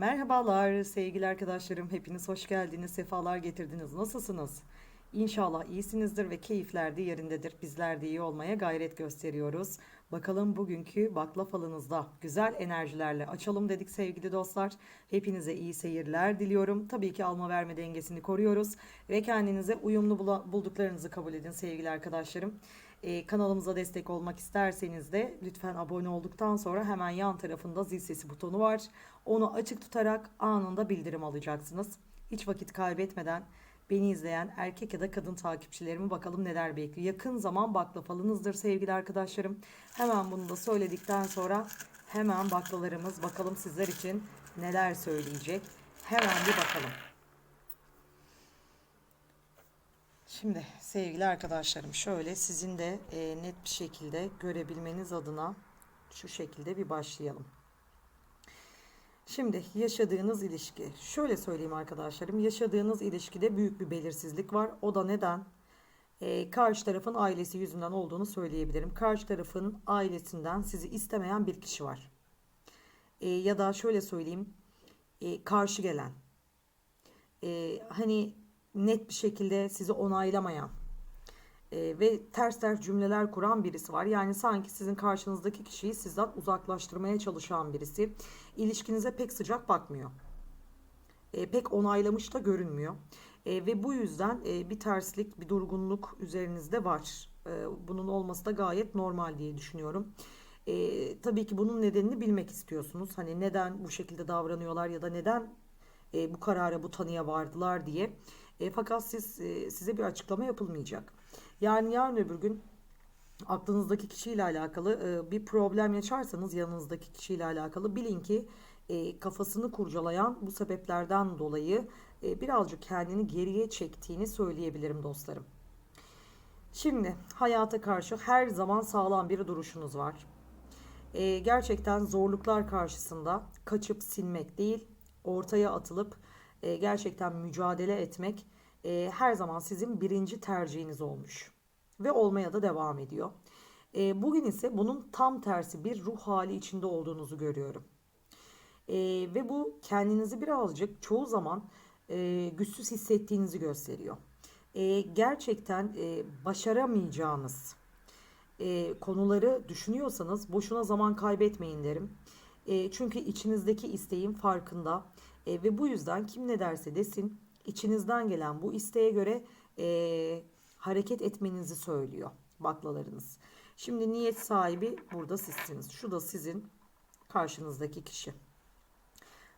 Merhabalar sevgili arkadaşlarım. Hepiniz hoş geldiniz, sefalar getirdiniz. Nasılsınız? İnşallah iyisinizdir ve keyifler de yerindedir. Bizler de iyi olmaya gayret gösteriyoruz. Bakalım bugünkü bakla falınızda güzel enerjilerle açalım dedik sevgili dostlar. Hepinize iyi seyirler diliyorum. Tabii ki alma verme dengesini koruyoruz ve kendinize uyumlu bulduklarınızı kabul edin sevgili arkadaşlarım. Ee, kanalımıza destek olmak isterseniz de lütfen abone olduktan sonra hemen yan tarafında zil sesi butonu var. Onu açık tutarak anında bildirim alacaksınız. Hiç vakit kaybetmeden beni izleyen erkek ya da kadın takipçilerimi bakalım neler bekliyor. Yakın zaman baklafalınızdır sevgili arkadaşlarım. Hemen bunu da söyledikten sonra hemen baklalarımız bakalım sizler için neler söyleyecek. Hemen bir bakalım. Şimdi sevgili arkadaşlarım şöyle sizin de e, net bir şekilde görebilmeniz adına şu şekilde bir başlayalım. Şimdi yaşadığınız ilişki. Şöyle söyleyeyim arkadaşlarım. Yaşadığınız ilişkide büyük bir belirsizlik var. O da neden? Ee, karşı tarafın ailesi yüzünden olduğunu söyleyebilirim. Karşı tarafın ailesinden sizi istemeyen bir kişi var. Ee, ya da şöyle söyleyeyim. ee, karşı gelen. Ee, hani net bir şekilde sizi onaylamayan e, ve ters ters cümleler kuran birisi var. Yani sanki sizin karşınızdaki kişiyi sizden uzaklaştırmaya çalışan birisi. İlişkinize pek sıcak bakmıyor. E, pek onaylamış da görünmüyor. E, ve bu yüzden e, bir terslik, bir durgunluk üzerinizde var. E, bunun olması da gayet normal diye düşünüyorum. E, tabii ki bunun nedenini bilmek istiyorsunuz. Hani neden bu şekilde davranıyorlar ya da neden e, bu karara, bu tanıya vardılar diye. E, fakat siz e, size bir açıklama yapılmayacak. Yani yarın öbür gün aklınızdaki kişiyle alakalı e, bir problem yaşarsanız yanınızdaki kişiyle alakalı bilin ki e, kafasını kurcalayan bu sebeplerden dolayı e, birazcık kendini geriye çektiğini söyleyebilirim dostlarım. Şimdi hayata karşı her zaman sağlam bir duruşunuz var. E, gerçekten zorluklar karşısında kaçıp sinmek değil, ortaya atılıp e, gerçekten mücadele etmek e, her zaman sizin birinci tercihiniz olmuş ve olmaya da devam ediyor. E, bugün ise bunun tam tersi bir ruh hali içinde olduğunuzu görüyorum. E, ve bu kendinizi birazcık çoğu zaman e, güçsüz hissettiğinizi gösteriyor. E, gerçekten e, başaramayacağınız e, konuları düşünüyorsanız boşuna zaman kaybetmeyin derim. E, çünkü içinizdeki isteğin farkında e, ve bu yüzden kim ne derse desin içinizden gelen bu isteğe göre e, hareket etmenizi söylüyor baklalarınız. Şimdi niyet sahibi burada sizsiniz. Şu da sizin karşınızdaki kişi.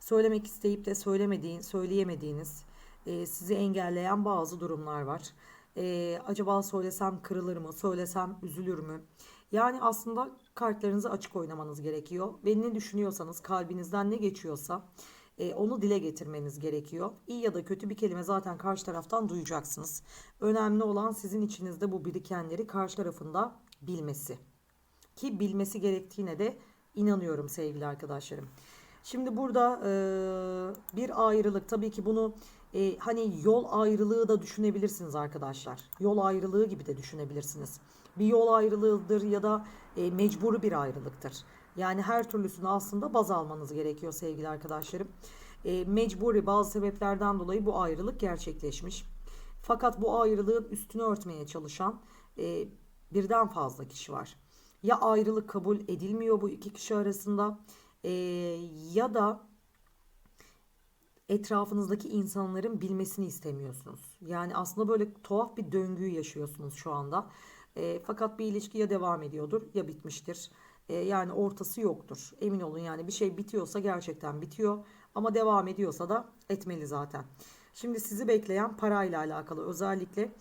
Söylemek isteyip de söylemediğin, söyleyemediğiniz, e, sizi engelleyen bazı durumlar var. E, acaba söylesem kırılır mı, söylesem üzülür mü? Yani aslında kartlarınızı açık oynamanız gerekiyor. Ve ne düşünüyorsanız, kalbinizden ne geçiyorsa e, onu dile getirmeniz gerekiyor. İyi ya da kötü bir kelime zaten karşı taraftan duyacaksınız. Önemli olan sizin içinizde bu birikenleri karşı tarafında bilmesi. Ki bilmesi gerektiğine de inanıyorum sevgili arkadaşlarım. Şimdi burada e, bir ayrılık tabii ki bunu e, hani yol ayrılığı da düşünebilirsiniz arkadaşlar. Yol ayrılığı gibi de düşünebilirsiniz. Bir yol ayrılığıdır ya da e, mecburi bir ayrılıktır. Yani her türlüsünü aslında baz almanız gerekiyor sevgili arkadaşlarım. E, mecburi bazı sebeplerden dolayı bu ayrılık gerçekleşmiş. Fakat bu ayrılığın üstünü örtmeye çalışan e, birden fazla kişi var. Ya ayrılık kabul edilmiyor bu iki kişi arasında e, ya da etrafınızdaki insanların bilmesini istemiyorsunuz. Yani aslında böyle tuhaf bir döngüyü yaşıyorsunuz şu anda. E, fakat bir ilişki ya devam ediyordur ya bitmiştir. E, yani ortası yoktur. Emin olun yani bir şey bitiyorsa gerçekten bitiyor. Ama devam ediyorsa da etmeli zaten. Şimdi sizi bekleyen parayla alakalı özellikle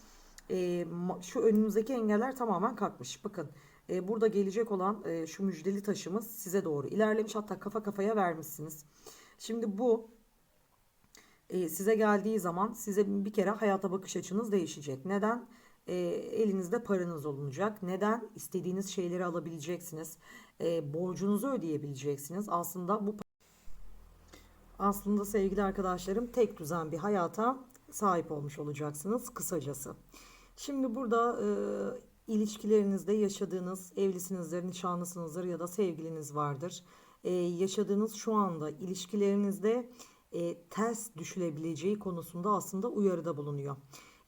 e, şu önünüzdeki engeller tamamen kalkmış. Bakın e, burada gelecek olan e, şu müjdeli taşımız size doğru ilerlemiş hatta kafa kafaya vermişsiniz. Şimdi bu e, size geldiği zaman size bir kere hayata bakış açınız değişecek. Neden? E, elinizde paranız olacak. Neden? İstediğiniz şeyleri alabileceksiniz. E, borcunuzu ödeyebileceksiniz. Aslında bu aslında sevgili arkadaşlarım tek düzen bir hayata sahip olmuş olacaksınız kısacası. Şimdi burada e, ilişkilerinizde yaşadığınız evlisinizdir, nişanlısınızdır ya da sevgiliniz vardır. e, yaşadığınız şu anda ilişkilerinizde e, ters düşülebileceği konusunda aslında uyarıda bulunuyor.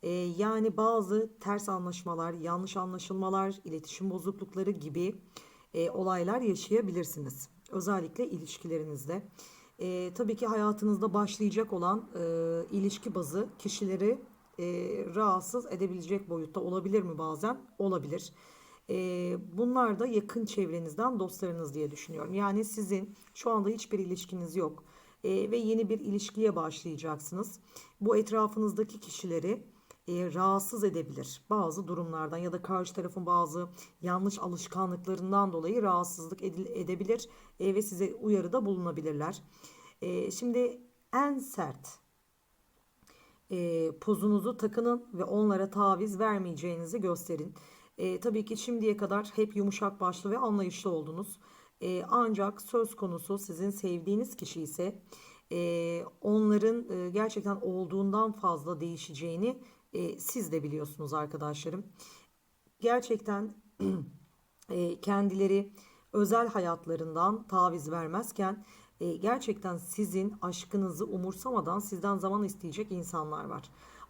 E, yani bazı ters anlaşmalar, yanlış anlaşılmalar, iletişim bozuklukları gibi e, olaylar yaşayabilirsiniz. Özellikle ilişkilerinizde. E, tabii ki hayatınızda başlayacak olan e, ilişki bazı kişileri e, rahatsız edebilecek boyutta olabilir mi bazen? Olabilir. E, bunlar da yakın çevrenizden dostlarınız diye düşünüyorum. Yani sizin şu anda hiçbir ilişkiniz yok e, ve yeni bir ilişkiye başlayacaksınız. Bu etrafınızdaki kişileri e, rahatsız edebilir bazı durumlardan ya da karşı tarafın bazı yanlış alışkanlıklarından dolayı rahatsızlık edebilir e, ve size uyarıda bulunabilirler. E, şimdi en sert e, pozunuzu takının ve onlara taviz vermeyeceğinizi gösterin. E, tabii ki şimdiye kadar hep yumuşak başlı ve anlayışlı oldunuz. E, ancak söz konusu sizin sevdiğiniz kişi ise e, onların e, gerçekten olduğundan fazla değişeceğini e, siz de biliyorsunuz arkadaşlarım. Gerçekten e, kendileri özel hayatlarından taviz vermezken e, gerçekten sizin aşkınızı umursamadan sizden zaman isteyecek insanlar var.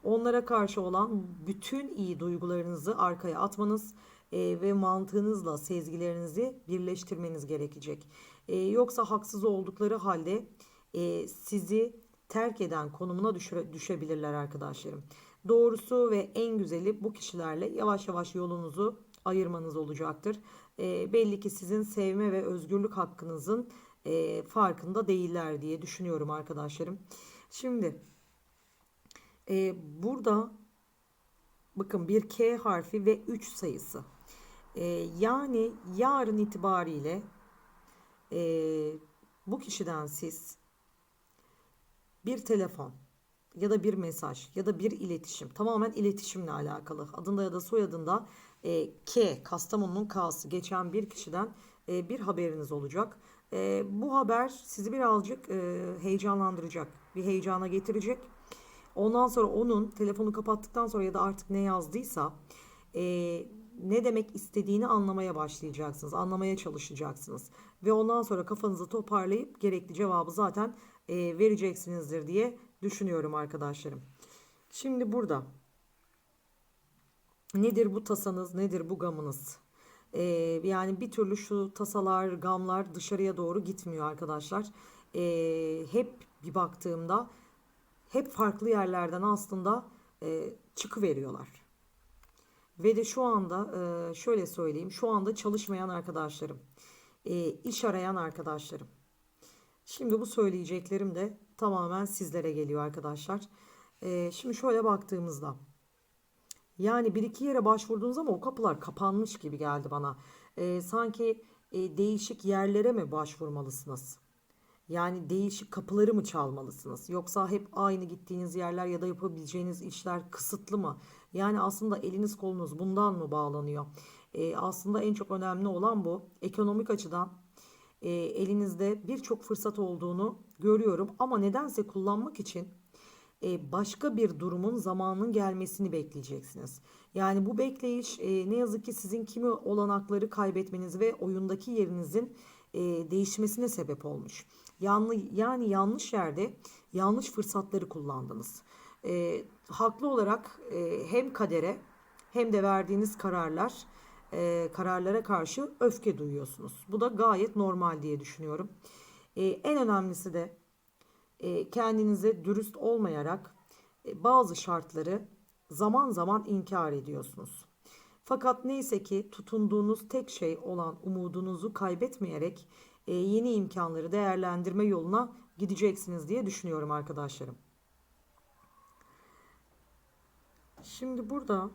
Onlara karşı olan bütün iyi duygularınızı arkaya atmanız e, ve mantığınızla sezgilerinizi birleştirmeniz gerekecek. E, yoksa haksız oldukları halde e, sizi terk eden konumuna düşüre, düşebilirler arkadaşlarım. Doğrusu ve en güzeli bu kişilerle yavaş yavaş yolunuzu ayırmanız olacaktır. E, belli ki sizin sevme ve özgürlük hakkınızın e, farkında değiller diye düşünüyorum arkadaşlarım. Şimdi e, burada bakın bir K harfi ve 3 sayısı. E, yani yarın itibariyle e, bu kişiden siz bir telefon ya da bir mesaj ya da bir iletişim tamamen iletişimle alakalı adında ya da soyadında e, K Kastamonu'nun K'sı geçen bir kişiden e, bir haberiniz olacak. E, bu haber sizi birazcık e, heyecanlandıracak bir heyecana getirecek. Ondan sonra onun telefonu kapattıktan sonra ya da artık ne yazdıysa e, ne demek istediğini anlamaya başlayacaksınız. Anlamaya çalışacaksınız. Ve ondan sonra kafanızı toparlayıp gerekli cevabı zaten e, vereceksinizdir diye düşünüyorum arkadaşlarım. Şimdi burada nedir bu tasanız, nedir bu gamınız? Ee, yani bir türlü şu tasalar, gamlar dışarıya doğru gitmiyor arkadaşlar. Ee, hep bir baktığımda hep farklı yerlerden aslında e, çıkıveriyorlar. Ve de şu anda e, şöyle söyleyeyim, şu anda çalışmayan arkadaşlarım, e, iş arayan arkadaşlarım. Şimdi bu söyleyeceklerim de tamamen sizlere geliyor arkadaşlar. E, şimdi şöyle baktığımızda yani bir iki yere başvurdunuz ama o kapılar kapanmış gibi geldi bana. E, sanki e, değişik yerlere mi başvurmalısınız? Yani değişik kapıları mı çalmalısınız? Yoksa hep aynı gittiğiniz yerler ya da yapabileceğiniz işler kısıtlı mı? Yani aslında eliniz kolunuz bundan mı bağlanıyor? E, aslında en çok önemli olan bu. Ekonomik açıdan e, elinizde birçok fırsat olduğunu görüyorum ama nedense kullanmak için e, başka bir durumun zamanının gelmesini bekleyeceksiniz. Yani bu bekleyiş e, ne yazık ki sizin kimi olanakları kaybetmeniz ve oyundaki yerinizin e, değişmesine sebep olmuş. Yanlı, yani yanlış yerde yanlış fırsatları kullandınız. E, haklı olarak e, hem kadere hem de verdiğiniz kararlar e, kararlara karşı öfke duyuyorsunuz. Bu da gayet normal diye düşünüyorum. E, en önemlisi de e, kendinize dürüst olmayarak e, bazı şartları zaman zaman inkar ediyorsunuz. Fakat neyse ki tutunduğunuz tek şey olan umudunuzu kaybetmeyerek e, yeni imkanları değerlendirme yoluna gideceksiniz diye düşünüyorum arkadaşlarım. Şimdi burada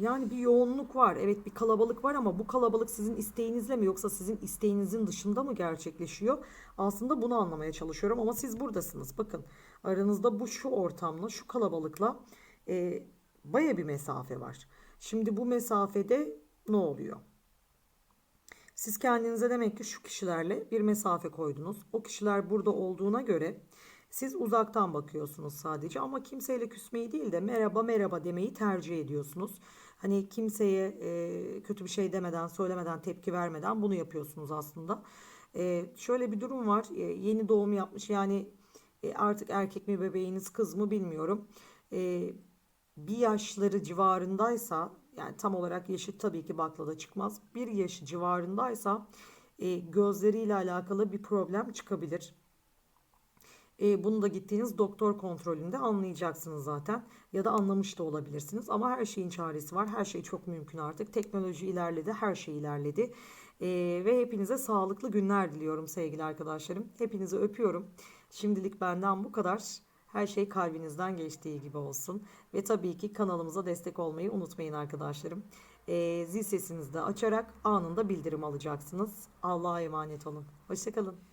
yani bir yoğunluk var. Evet bir kalabalık var ama bu kalabalık sizin isteğinizle mi yoksa sizin isteğinizin dışında mı gerçekleşiyor? Aslında bunu anlamaya çalışıyorum ama siz buradasınız. Bakın aranızda bu şu ortamla şu kalabalıkla e, baya bir mesafe var. Şimdi bu mesafede ne oluyor? Siz kendinize demek ki şu kişilerle bir mesafe koydunuz. O kişiler burada olduğuna göre siz uzaktan bakıyorsunuz sadece ama kimseyle küsmeyi değil de merhaba merhaba demeyi tercih ediyorsunuz. Hani kimseye e, kötü bir şey demeden, söylemeden, tepki vermeden bunu yapıyorsunuz aslında. E, şöyle bir durum var. E, yeni doğum yapmış yani e, artık erkek mi bebeğiniz kız mı bilmiyorum. E, bir yaşları civarındaysa yani tam olarak yaşı tabii ki baklada çıkmaz. Bir yaşı civarındaysa e, gözleriyle alakalı bir problem çıkabilir. E, bunu da gittiğiniz doktor kontrolünde anlayacaksınız zaten. Ya da anlamış da olabilirsiniz. Ama her şeyin çaresi var. Her şey çok mümkün artık. Teknoloji ilerledi. Her şey ilerledi. E, ve hepinize sağlıklı günler diliyorum sevgili arkadaşlarım. Hepinizi öpüyorum. Şimdilik benden bu kadar. Her şey kalbinizden geçtiği gibi olsun. Ve tabii ki kanalımıza destek olmayı unutmayın arkadaşlarım. E, zil sesinizi de açarak anında bildirim alacaksınız. Allah'a emanet olun. Hoşçakalın.